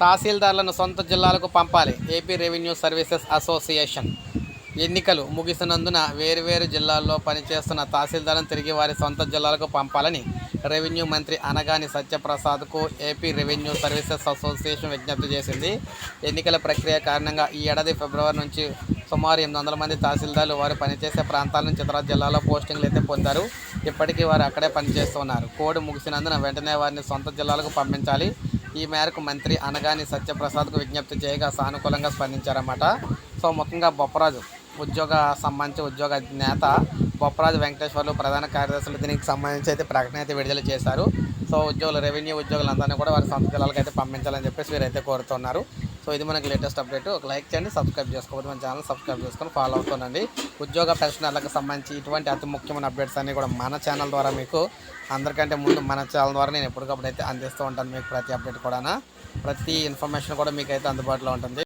తహసీల్దార్లను సొంత జిల్లాలకు పంపాలి. ఏపీ రెవెన్యూ సర్వీసెస్ అసోసియేషన్ ఎన్నికలు ముగిసినందున వేరువేరు జిల్లాల్లో పనిచేస్తున్న తహసీల్దార్లను తిరిగి వారి సొంత జిల్లాలకు పంపాలని రెవెన్యూ మంత్రి అనగాని సత్యప్రసాద్కు ఏపీ రెవెన్యూ సర్వీసెస్ అసోసియేషన్ విజ్ఞప్తి చేసింది. ఎన్నికల ప్రక్రియ కారణంగా ఈ ఏడాది ఫిబ్రవరి నుంచి సుమారు ఎనిమిది వందల మంది తహసీల్దార్లు వారు పనిచేసే ప్రాంతాల నుంచి ఇతర జిల్లాలో పోస్టింగ్లు అయితే పొందారు. ఇప్పటికీ వారు అక్కడే పనిచేస్తున్నారు. కోడ్ ముగిసినందున వెంటనే వారిని సొంత జిల్లాలకు పంపించాలి. ఈ మేరకు మంత్రి అనగాని సత్యప్రసాద్కు విజ్ఞప్తి చేయగా సానుకూలంగా స్పందించారన్నమాట. సో ముఖ్యంగా బొప్పరాజు ఉద్యోగ సంబంధించి ఉద్యోగ నేత బొప్పరాజు వెంకటేశ్వర్లు ప్రధాన కార్యదర్శులు దీనికి సంబంధించి అయితే ప్రకటన అయితే విడుదల చేశారు. సో ఉద్యోగులు రెవెన్యూ ఉద్యోగులందరినీ కూడా వారి సొంత జిల్లాలకు అయితే పంపించాలని చెప్పేసి వీరైతే కోరుతున్నారు. సో ఇది మనకి లేటెస్ట్ అప్డేట్. ఒక లైక్ చేయండి సబ్స్క్రైబ్ చేసుకోవద్దు మన ఛానల్ సబ్స్క్రైబ్ చేసుకొని ఫాలో అవుతుండండి. ఉద్యోగ పెన్షనర్లకు సంబంధించి ఇటువంటి అతి ముఖ్యమైన అప్డేట్స్ అన్నీ కూడా మన ఛానల్ ద్వారా మీకు అందరికంటే ముందు మన ఛానల్ ద్వారా నేను ఎప్పటికప్పుడు అయితే అందిస్తూ ఉంటాను మీకు ప్రతి అప్డేట్ కూడా ప్రతి ఇన్ఫర్మేషన్ కూడా మీకు అయితే అందుబాటులో ఉంటుంది.